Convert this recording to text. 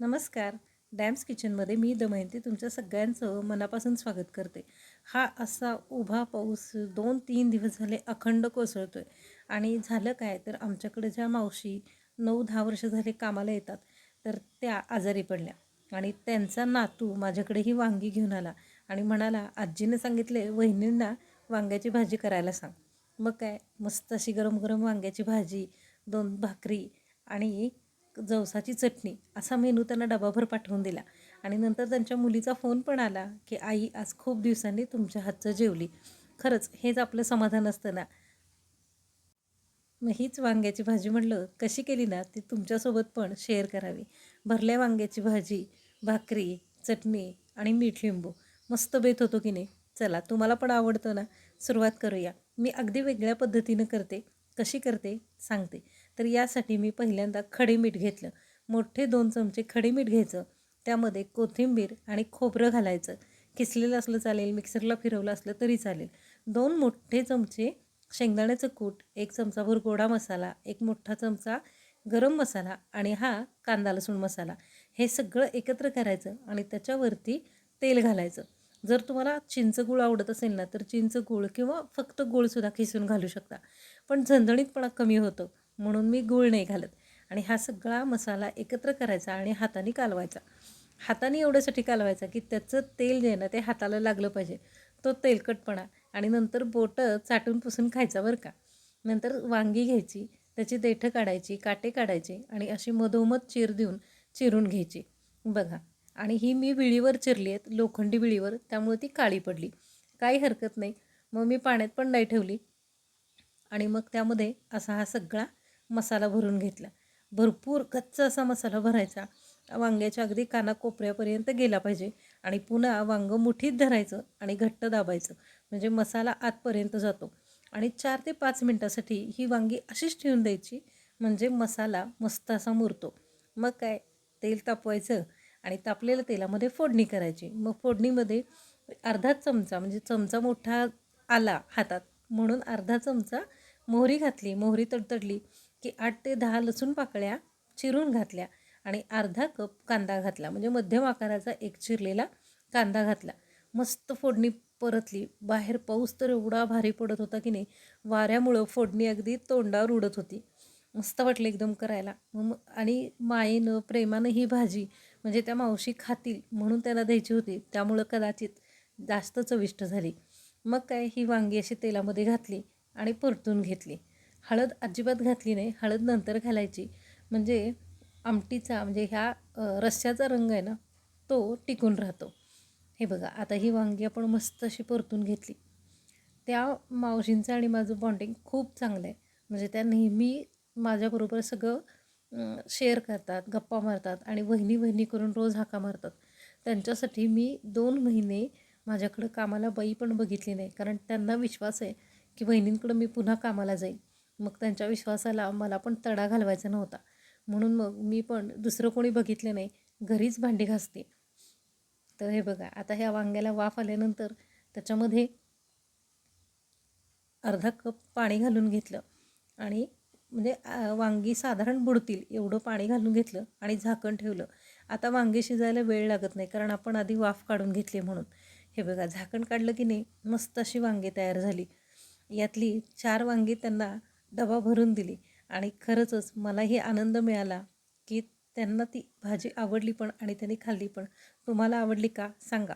नमस्कार. डॅम्स किचनमध्ये मी दमयंती तुमच्या सगळ्यांचं मनापासून स्वागत करते. हा असा उभा पाऊस दोन तीन दिवस झाले अखंड कोसळतो आहे आणि झालं काय तर आमच्याकडे ज्या मावशी नऊ दहा वर्ष झाले कामाला येतात तर त्या आजारी पडल्या. आणि त्यांचा नातू माझ्याकडे ही वांगी घेऊन आला आणि म्हणाला आजीने सांगितले वहिनींना वांग्याची भाजी करायला सांग. मग काय मस्त अशी गरम गरम वांग्याची भाजी दोन भाकरी आणि जवसाची चटणी असा मेनू त्यांना डबाभर पाठवून दिला. आणि नंतर त्यांच्या मुलीचा फोन पण आला की आई आज खूप दिवसांनी तुमच्या हातचं जेवली. खरंच हेच आपलं समाधान असतं ना? मग हीच वांग्याची भाजी म्हटलं कशी केली ना ती तुमच्यासोबत पण शेअर करावी. भरल्या वांग्याची भाजी भाकरी चटणी आणि मीठ लिंबू. मस्त बेत होतो की नाही? चला तुम्हाला पण आवडतं ना? सुरुवात करूया. मी अगदी वेगळ्या पद्धतीनं करते. कशी करते? सांगते. तर यासाठी मी पहिल्यांदा खडे मीठ घेतलं. मोठे दोन चमचे खडे मीठ घ्यायचं. त्यामध्ये कोथिंबीर आणि खोबरं घालायचं. किसलेलं असलं चालेल मिक्सरला फिरवलं असलं तरी चालेल. दोन मोठे चमचे शेंगदाण्याचं कूट एक चमचाभर गोडा मसाला एक मोठा चमचा गरम मसाला आणि हा कांदा लसूण मसाला. हे सगळं एकत्र करायचं आणि त्याच्यावरती तेल घालायचं. जर तुम्हाला चिंच गूळ आवडत असेल ना तर चिंच गूळ किंवा फक्त गूळसुद्धा खिसून घालू शकता. पण झणझणीतपणा कमी होतं. म्हणून मी गूळ नाही घालत. आणि हा सगळा मसाला एकत्र करायचा आणि हाताने कालवायचा. हाताने एवढ्यासाठी कालवायचा की त्याचं तेल जे आहे ना ते हाताला लागलं पाहिजे. तो तेलकटपणा. आणि नंतर बोटं चाटून पुसून खायचा बरं का. नंतर वांगी घ्यायची त्याची देठं काढायची काटे काढायचे आणि अशी मधोमध चिर देऊन चिरून घ्यायची. बघा. आणि ही मी विळीवर चिरली आहेत लोखंडी विळीवर त्यामुळे ती काळी पडली. काही हरकत नाही. मग मी पाण्यात पण नाही ठेवली. आणि मग त्यामध्ये असा हा सगळा मसाला भरून घेतला. भरपूर कच्चा असा मसाला भरायचा. वांग्याच्या अगदी काना कोपऱ्यापर्यंत गेला पाहिजे आणि पुन्हा वांगं मुठीत धरायचं आणि घट्ट दाबायचं. म्हणजे मसाला आतपर्यंत जातो. आणि चार ते पाच मिनटासाठी ही वांगी अशीच ठेवून द्यायची. म्हणजे मसाला मस्त असा मुरतो. मग काय? तेल तापवायचं आणि तापलेल्या तेलामध्ये फोडणी करायची. मग फोडणीमध्ये अर्धा चमचा म्हणजे चमचा मोठा आला हातात म्हणून अर्धा चमचा मोहरी घातली. मोहरी तडतडली. की आठ ते दहा लसूण पाकळ्या चिरून घातल्या आणि अर्धा कप कांदा घातला. म्हणजे मध्यम आकाराचा एक चिरलेला कांदा घातला. मस्त फोडणी परतली. बाहेर पाऊस तर एवढा भारी पडत होता की नाही वाऱ्यामुळं फोडणी अगदी तोंडावर उडत होती. मस्त वाटलं एकदम करायला. मग आणि मायेनं प्रेमानं ही भाजी म्हणजे त्या मावशी खातील म्हणून त्यांना द्यायची होती. त्यामुळं कदाचित जास्त चविष्ट झाली. मग काय ही वांगी अशी तेलामध्ये घातली आणि परतून घेतली. हळद अजिबात घातली नाही. हळद नंतर घालायची. म्हणजे आमटीचा म्हणजे ह्या रस्स्याचा रंग आहे ना तो टिकून राहतो. हे बघा आता ही वांगी आपण मस्त अशी परतून घेतली. त्या मावशींचं आणि माझं बॉन्डिंग खूप चांगलं आहे. म्हणजे त्या नेहमी माझ्याबरोबर सगळं शेअर करतात गप्पा मारतात आणि वहिनी वहिनी करून रोज हाका मारतात. त्यांच्यासाठी मी दोन महिने माझ्याकडं कामाला बाई पण बघितली नाही. कारण त्यांना विश्वास आहे की बहिणींकडं मी पुन्हा कामाला जाईन. मग त्यांच्या विश्वासाला मला पण तडा घालवायचा नव्हता. म्हणून मग मी पण दुसरं कोणी बघितलं नाही घरीच भांडी घासते. तर हे बघा आता ह्या वांग्याला वाफ आल्यानंतर त्याच्यामध्ये अर्धा कप पाणी घालून घेतलं आणि म्हणजे वांगी साधारण बुडतील एवढं पाणी घालून घेतलं आणि झाकण ठेवलं. आता वांगी शिजायला वेळ लागत नाही कारण आपण आधी वाफ काढून घेतली म्हणून. हे बघा झाकण काढलं की नाही मस्त अशी वांगी तयार झाली. यातली चार वांगी त्यांना डबा भरून दिली. आणि खरंचच मलाही आनंद मिळाला की त्यांना ती भाजी आवडली पण आणि त्यांनी खाल्ली पण. तुम्हाला आवडली का? सांगा.